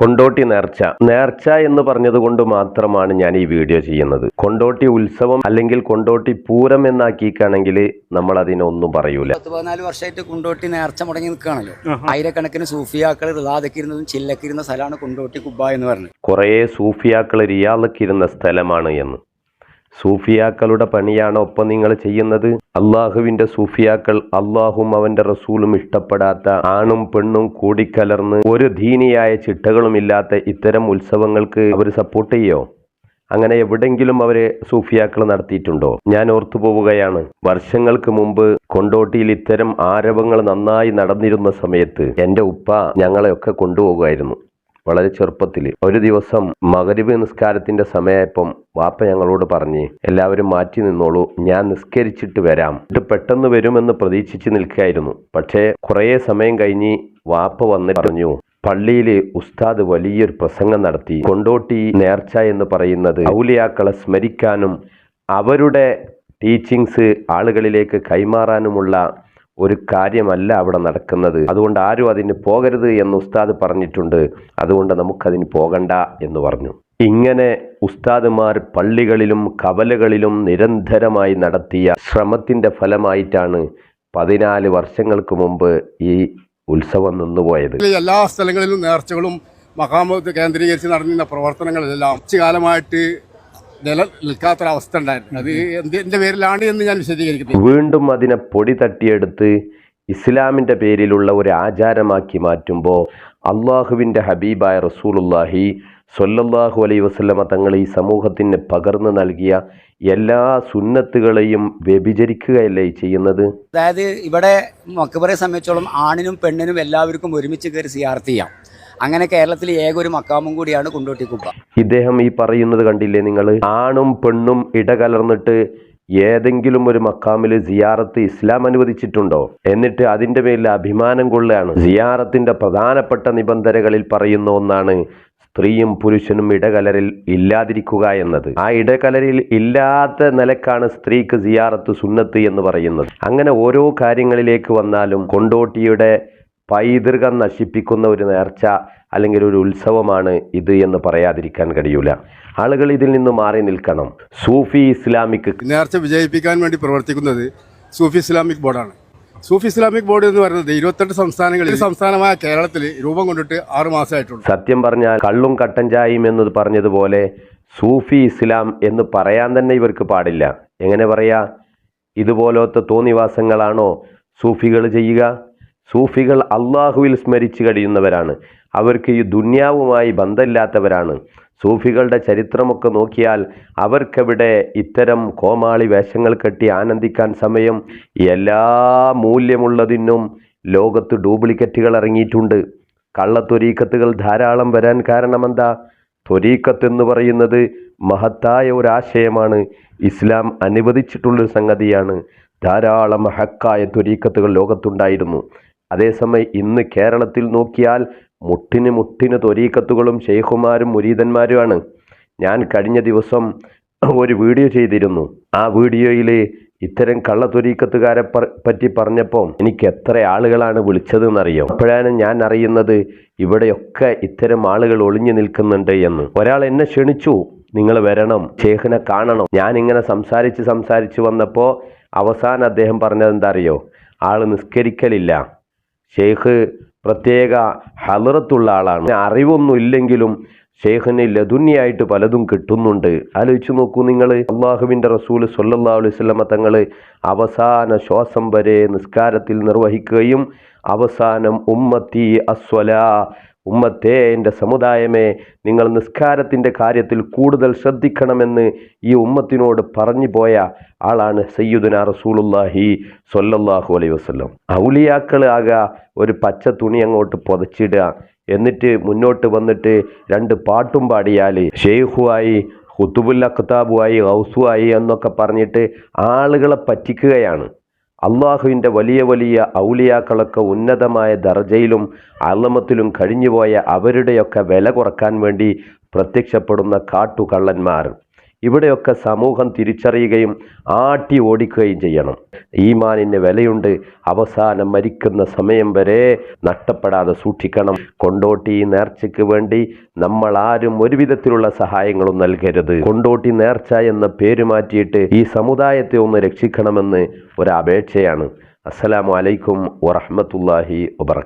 കൊണ്ടോട്ടി നേർച്ച. നേർച്ച എന്ന് പറഞ്ഞതുകൊണ്ട് മാത്രമാണ് ഞാൻ ഈ വീഡിയോ ചെയ്യുന്നത്. കൊണ്ടോട്ടി ഉത്സവം അല്ലെങ്കിൽ കൊണ്ടോട്ടി പൂരം എന്നാക്കിക്കാണെങ്കിൽ നമ്മൾ അതിനൊന്നും പറയൂല. പത്ത് പതിനാല് വർഷമായിട്ട് കൊണ്ടോട്ടി നേർച്ച മുടങ്ങി നിൽക്കുകയാണല്ലോ. ആയിരക്കണക്കിന് സൂഫിയാക്കൾ റിയാദക്കിരുന്നതും ചില്ലക്കിരുന്ന സ്ഥലമാണ് കൊണ്ടോട്ടി കുബ്ബ എന്ന് പറഞ്ഞത്. കുറേ സൂഫിയാക്കൾ റിയാദക്കിരുന്ന സ്ഥലമാണ് എന്ന്. സൂഫിയാക്കളുടെ പണിയാണ് ഒപ്പം നിങ്ങൾ ചെയ്യുന്നത്? അള്ളാഹുവിന്റെ സൂഫിയാക്കൾ അള്ളാഹും അവന്റെ റസൂലും ഇഷ്ടപ്പെടാത്ത ആണും പെണ്ണും കൂടിക്കലർന്ന് ഒരു ദീനിയായ ചിട്ടകളുമില്ലാത്ത ഇത്തരം ഉത്സവങ്ങൾക്ക് അവർ സപ്പോർട്ട് ചെയ്യോ? അങ്ങനെ എവിടെങ്കിലും അവരെ സൂഫിയാക്കൾ നടത്തിയിട്ടുണ്ടോ? ഞാൻ ഓർത്തു പോവുകയാണ് വർഷങ്ങൾക്ക് മുമ്പ് കൊണ്ടോട്ടിയിൽ ഇത്തരം ആരവങ്ങൾ നന്നായി നടന്നിരുന്ന സമയത്ത് എന്റെ ഉപ്പ ഞങ്ങളെയൊക്കെ കൊണ്ടുപോകുമായിരുന്നു വളരെ ചെറുപ്പത്തിൽ. ഒരു ദിവസം മകരീബ് നിസ്കാരത്തിന്റെ സമയമായപ്പം വാപ്പ ഞങ്ങളോട് പറഞ്ഞ് എല്ലാവരും മാറ്റി നിന്നോളൂ ഞാൻ നിസ്കരിച്ചിട്ട് വരാം. ഇത് പെട്ടെന്ന് വരുമെന്ന് പ്രതീക്ഷിച്ച് നിൽക്കുകയായിരുന്നു. പക്ഷേ കുറേ സമയം കഴിഞ്ഞ് വാപ്പ വന്ന് പറഞ്ഞു പള്ളിയിലെ ഉസ്താദ് വലിയൊരു പ്രസംഗം നടത്തി. കൊണ്ടോട്ടി നേർച്ച എന്ന് പറയുന്നത് ഔലിയാക്കളെ സ്മരിക്കാനും അവരുടെ ടീച്ചിങ്സ് ആളുകളിലേക്ക് കൈമാറാനുമുള്ള ഒരു കാര്യമല്ല അവിടെ നടക്കുന്നത്. അതുകൊണ്ട് ആരും അതിന് പോകരുത് എന്ന് ഉസ്താദ് പറഞ്ഞിട്ടുണ്ട്. അതുകൊണ്ട് നമുക്കതിന് പോകണ്ട എന്ന് പറഞ്ഞു. ഇങ്ങനെ ഉസ്താദുമാർ പള്ളികളിലും കവലകളിലും നിരന്തരമായി നടത്തിയ ശ്രമത്തിന്റെ ഫലമായിട്ടാണ് പതിനാല് വർഷങ്ങൾക്ക് മുമ്പ് ഈ ഉത്സവം നിന്നുപോയത്. എല്ലാ സ്ഥലങ്ങളിലും നേർച്ചകളും മഹാമത്ത് കേന്ദ്രീകരിച്ച് നടന്നിരുന്ന പ്രവർത്തനങ്ങളെല്ലാം കുറച്ചു കാലമായിട്ട് നിലനിൽക്കാത്തൊരവസ്ഥ ഉണ്ടായിരുന്നു. അത് എന്തിന്റെ പേരിലാണ് എന്ന് ഞാൻ വിശദീകരിക്കുന്നത് വീണ്ടും അതിനെ പൊടി തട്ടിയെടുത്ത് ഇസ്ലാമിന്റെ പേരിലുള്ള ഒരു ആചാരമാക്കി മാറ്റുമ്പോൾ അള്ളാഹുവിന്റെ ഹബീബായ റസൂലുല്ലാഹി സൊല്ലല്ലാഹു അലൈ വസ്ലമ തങ്ങൾ ഈ സമൂഹത്തിന് പകർന്നു നൽകിയ എല്ലാ സുന്നത്തുകളെയും വ്യഭിചരിക്കുകയല്ലേ ഈ ചെയ്യുന്നത്? അതായത് ഇവിടെ മക്കബറെ സംബന്ധിച്ചോളം ആണിനും പെണ്ണിനും എല്ലാവർക്കും ഒരുമിച്ച് കയറി സിയാർത്ത് ചെയ്യാം. അങ്ങനെ കേരളത്തിൽ ഏക ഒരു മക്കാമും കൂടിയാണ് കുണ്ടോട്ടി കുപ്പ ഇദ്ദേഹം ഈ പറയുന്നത് കണ്ടില്ലേ നിങ്ങൾ ആണും പെണ്ണും ഇടകലർന്നിട്ട് ഏതെങ്കിലും ഒരു മക്കാമിൽ സിയാറത്ത് ഇസ്ലാം അനുവദിച്ചിട്ടുണ്ടോ? എന്നിട്ട് അതിന്റെ പേരിൽ അഭിമാനം കൊള്ളുകയാണ്. സിയാറത്തിന്റെ പ്രധാനപ്പെട്ട നിബന്ധനകളിൽ പറയുന്ന ഒന്നാണ് സ്ത്രീയും പുരുഷനും ഇടകലരിൽ ഇല്ലാതിരിക്കുക എന്നത്. ആ ഇടകലരിൽ ഇല്ലാത്ത നിലക്കാണ് സ്ത്രീക്ക് സിയാറത്ത് സുന്നത്ത് എന്ന് പറയുന്നത്. അങ്ങനെ ഓരോ കാര്യങ്ങളിലേക്ക് വന്നാലും കൊണ്ടോട്ടിയുടെ പൈതൃകം നശിപ്പിക്കുന്ന ഒരു നേർച്ച അല്ലെങ്കിൽ ഒരു ഉത്സവമാണ് ഇത് എന്ന് പറയാതിരിക്കാൻ കഴിയൂല. ആളുകൾ ഇതിൽ നിന്ന് മാറി നിൽക്കണം. സൂഫി ഇസ്ലാമിക് നേർച്ച വിജയിപ്പിക്കാൻ വേണ്ടി പ്രവർത്തിക്കുന്നത് സൂഫി ഇസ്ലാമിക് ബോർഡാണ്. സൂഫി ഇസ്ലാമിക് ബോർഡ് എന്ന് പറയുന്നത് ഇരുപത്തെട്ട് സംസ്ഥാനങ്ങളിൽ സംസ്ഥാനമായ കേരളത്തിൽ രൂപം കൊണ്ടിട്ട് ആറു മാസമായിട്ടുള്ളൂ. സത്യം പറഞ്ഞാൽ കള്ളും കട്ടൻ ചായയും എന്ന് പറഞ്ഞതുപോലെ സൂഫി ഇസ്ലാം എന്ന് പറയാൻ തന്നെ ഇവർക്ക് പാടില്ല. എങ്ങനെ പറയാ? ഇതുപോലത്തെ തോന്നിവാസങ്ങളാണോ സൂഫികൾ ചെയ്യുക? സൂഫികൾ അള്ളാഹുവിൽ സ്മരിച്ചു കഴിയുന്നവരാണ്. അവർക്ക് ഈ ദുന്യാവുമായി ബന്ധമില്ലാത്തവരാണ്. സൂഫികളുടെ ചരിത്രമൊക്കെ നോക്കിയാൽ അവർക്കവിടെ ഇത്തരം കോമാളി വേഷങ്ങൾ കെട്ടി ആനന്ദിക്കാൻ സമയം എല്ലാ മൂല്യമുള്ളതിനും ലോകത്ത് ഡ്യൂപ്ലിക്കറ്റുകൾ ഇറങ്ങിയിട്ടുണ്ട്. കള്ളത്തൊരീക്കത്തുകൾ ധാരാളം വരാൻ കാരണമെന്താ? ത്വരീക്കത്ത് എന്ന് പറയുന്നത് മഹത്തായ ഒരാശയമാണ്. ഇസ്ലാം അനുവദിച്ചിട്ടുള്ളൊരു സംഗതിയാണ്. ധാരാളം ഹക്കായ ത്വരീക്കത്തുകൾ ലോകത്തുണ്ടായിരുന്നു. അതേസമയം ഇന്ന് കേരളത്തിൽ നോക്കിയാൽ മുട്ടിന് മുട്ടിന് തൊരീക്കത്തുകളും ഷെയ്ഖുമാരും മുരീതന്മാരുമാണ്. ഞാൻ കഴിഞ്ഞ ദിവസം ഒരു വീഡിയോ ചെയ്തിരുന്നു. ആ വീഡിയോയിൽ ഇത്തരം കള്ളത്തൊരീക്കത്തുകാരെ തൊരീക്കത്തുകാരെ പറ്റി പറഞ്ഞപ്പോൾ എനിക്ക് എത്ര ആളുകളാണ് വിളിച്ചതെന്നറിയോ? അപ്പോഴാണ് ഞാൻ അറിയുന്നത് ഇവിടെയൊക്കെ ഇത്തരം ആളുകൾ ഒളിഞ്ഞു നിൽക്കുന്നുണ്ട് എന്ന്. ഒരാൾ എന്നെ ക്ഷണിച്ചു നിങ്ങൾ വരണം ഷേഖിനെ കാണണം. ഞാൻ ഇങ്ങനെ സംസാരിച്ച് സംസാരിച്ച് വന്നപ്പോൾ അവസാനം അദ്ദേഹം പറഞ്ഞത് എന്താ അറിയോ? ആൾ നിസ്കരിക്കലില്ല. ഷെയ്ഖ് പ്രത്യേക ഹലറത്തുള്ള ആളാണ്. അറിവൊന്നും ഇല്ലെങ്കിലും ഷെയ്ഖിന് ലതുന്യായിട്ട് പലതും കിട്ടുന്നുണ്ട്. ആലോചിച്ചു നോക്കൂ നിങ്ങൾ അള്ളാഹുവിന്റെ റസൂൽ സൊല്ലാ അലൈഹി വസല്ലമ തങ്ങൾ അവസാന ശ്വാസം വരെ നിസ്കാരത്തിൽ നിർവഹിക്കുകയും അവസാനം ഉമ്മത്തി അസ്വലാ ഉമ്മത്തേ എന്റെ സമുദായമേ നിങ്ങൾ നിസ്കാരത്തിന്റെ കാര്യത്തിൽ കൂടുതൽ ശ്രദ്ധിക്കണമെന്ന് ഈ ഉമ്മത്തിനോട് പറഞ്ഞു പോയ ആളാണ് സയ്യുദന റസൂലുല്ലാഹി സ്വല്ലല്ലാഹു അലൈ വസ്ലം ഔലിയാക്കൾ ആക ഒരു പച്ച തുണി അങ്ങോട്ട് പുതച്ചിടുക. എന്നിട്ട് മുന്നോട്ട് വന്നിട്ട് രണ്ട് പാട്ടും പാടിയാൽ ഷെയ്ഖുവായി ഹുത്തുബുൽ അഖ്താബുമായി ഹൗസുമായി എന്നൊക്കെ പറഞ്ഞിട്ട് ആളുകളെ പറ്റിക്കുകയാണ്. അള്ളാഹുവിന്റെ വലിയ വലിയ ഔലിയാക്കളൊക്കെ ഉന്നതമായ ദർജയിലും അള്ളമത്തിലും കഴിഞ്ഞുപോയ അവരുടെയൊക്കെ വില കുറയ്ക്കാൻ വേണ്ടി പ്രത്യക്ഷപ്പെടുന്ന കാട്ടുകള്ളന്മാർ. ഇവിടെയൊക്കെ സമൂഹം തിരിച്ചറിയുകയും ആട്ടി ഓടിക്കുകയും ചെയ്യണം. ഈമാനിന് വിലയുണ്ട്. അവസാനം മരിക്കുന്ന സമയം വരെ നഷ്ടപ്പെടാതെ സൂക്ഷിക്കണം. കൊണ്ടോട്ടി നേർച്ചയ്ക്ക് വേണ്ടി നമ്മൾ ആരും ഒരു വിധത്തിലുള്ള സഹായങ്ങളും നൽകരുത്. കൊണ്ടോട്ടി നേർച്ച എന്ന പേര് മാറ്റിയിട്ട് ഈ സമുദായത്തെ ഒന്ന് രക്ഷിക്കണമെന്ന് ഒരപേക്ഷയാണ്. അസ്സലാമു അലൈക്കും വറഹ്മത്തുള്ളാഹി വബറകാതുഹു